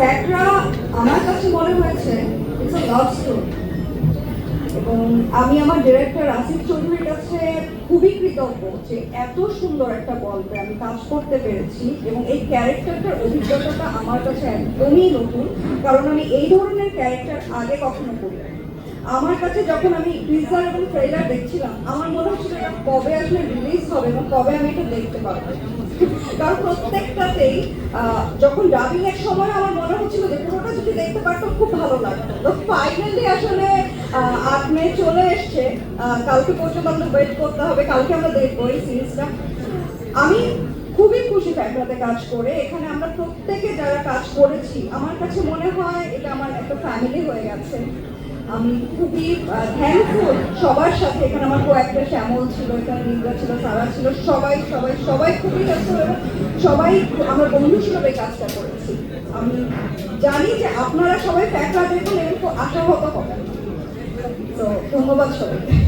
ফ্যাকরা আমার কাছে মনে হয়েছে ইটস আ লাভ স্টোরি এবং আমি আমার ডিরেক্টর আসিফ চৌধুরীর কাছে খুবই কৃতজ্ঞ যে এত সুন্দর একটা গল্পে আমি কাজ করতে পেরেছি এবং এই ক্যারেক্টারটার অভিজ্ঞতাটা আমার কাছে একদমই নতুন, কারণ আমি এই ধরনের ক্যারেক্টার আগে কখনো করি আমার কাছে যখন আমি টিজার এবং ট্রেলার দেখছিলাম, আমার মনে হচ্ছিল কবে আসলে রিলিজ হবে, এবং কবে আমি এটা দেখতে পারব। কারণ প্রত্যেকটাতেই যখন ডাবিং এর সময় আমার মনে হচ্ছিল যে, পুরোটা যদি দেখতে পারতাম খুব ভালো লাগতো। তো ফাইনালি আসলে আট মে চলে এসছে। কালকে পর্যন্ত আমাদের ওয়েট করতে হবে। কালকে আমরা দেখব এই সিরিজটা আমি খুবই খুশি ফ্যাক্টরাতে কাজ করে। এখানে আমরা প্রত্যেকে যারা কাজ করেছি, আমার কাছে মনে হয় এটা আমার একটা ফ্যামিলি হয়ে গেছে। আমি খুবই থ্যাঙ্কফুল সবার সাথে। এখানে আমার কয়েকটা শ্যামল ছিল, এখানে নিন্দা ছিল সারা ছিল, সবাই সবাই সবাই খুবই ব্যস্ত সবাই আমার বন্ধু হিসেবে কাজটা করেছি। আমি জানি যে আপনারা সবাই ফ্যাক্টরা দেখুন এবং আশাহত হবেন তো ধন্যবাদ সবাইকে।